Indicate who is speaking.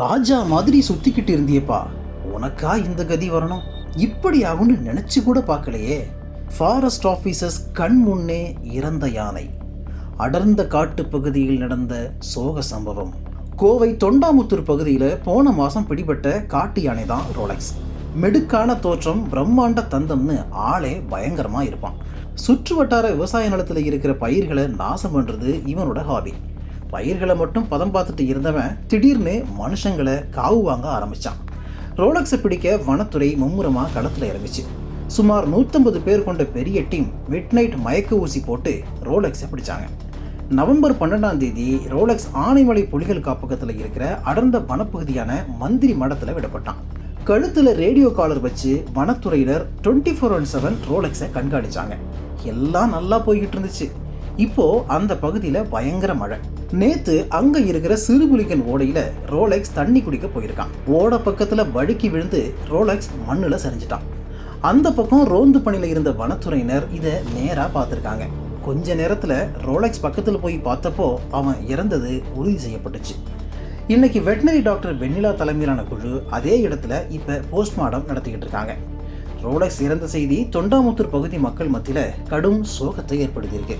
Speaker 1: ராஜா மாதிரி சுத்திக்கிட்டு இருந்தியப்பா. உனக்கா இந்த கதி வரணும்? இப்படி ஆகும்னு நினைச்சு கூட பார்க்கலையே. ஃபாரஸ்ட் ஆஃபீஸர்ஸ் கண் முன்னே இறந்த யானை. அடர்ந்த காட்டு பகுதியில் நடந்த சோக சம்பவம். கோவை தொண்டாமுத்தூர் பகுதியில் போன மாதம் பிடிபட்ட காட்டு யானை தான் ரோலக்ஸ் மெடுக்கான தோற்றம் பிரம்மாண்ட தந்தம்னு ஆளே பயங்கரமாக இருப்பான். சுற்று வட்டார விவசாய நிலத்தில் இருக்கிற பயிர்களை நாசம் பண்ணுறது இவனோட ஹாபி பயிர்களை மட்டும் பதம் பார்த்துட்டு இருந்தவன் திடீர்னு மனுஷங்களை காவு வாங்க ஆரம்பிச்சான். ரோலக்ஸை பிடிக்க வனத்துறை மும்முரமாக களத்தில் இறங்குச்சு. சுமார் நூற்றம்பது பேர் கொண்ட பெரிய டீம் மிட் நைட் மயக்க ஊசி போட்டு ரோலக்ஸை பிடிச்சாங்க. நவம்பர் பன்னெண்டாம் தேதி ரோலக்ஸ் ஆனைமலை புலிகள் காப்பகத்தில் இருக்கிற அடர்ந்த வனப்பகுதியான மந்திரி மடத்தில் விடப்பட்டான். கழுத்தில் ரேடியோ காலர் வச்சு வனத்துறையினர் டுவெண்ட்டி ஃபோர் ஒன் செவன் ரோலக்ஸை கண்காணிச்சாங்க. எல்லாம் நல்லா போய்கிட்டு இருந்துச்சு. இப்போது அந்த பகுதியில் பயங்கர மழை. நேத்து அங்க இருக்கிற சிறுபுலிகன் ஓடையில ரோலெக்ஸ் தண்ணி குடிக்க போயிருக்கான். ஓட பக்கத்துல வழுக்கி விழுந்து ரோலெக்ஸ் மண்ணுல சரிஞ்சிட்டான். அந்த பக்கம் ரோந்து பணியில் இருந்த வனத்துறையினர் இதை நேராக பார்த்துருக்காங்க. கொஞ்ச நேரத்தில் ரோலெக்ஸ் பக்கத்தில் போய் பார்த்தப்போ அவன் இறந்தது உறுதி செய்யப்பட்டுச்சு. இன்னைக்கு வெட்டினரி டாக்டர் வெண்ணிலா தலைமையிலான குழு அதே இடத்துல இப்போ போஸ்ட்மார்டம் நடத்திக்கிட்டு இருக்காங்க. ரோலெக்ஸ் இறந்த செய்தி தொண்டாமுத்தூர் பகுதி மக்கள் மத்தியில் கடும் சோகத்தை ஏற்படுத்தியிருக்கு.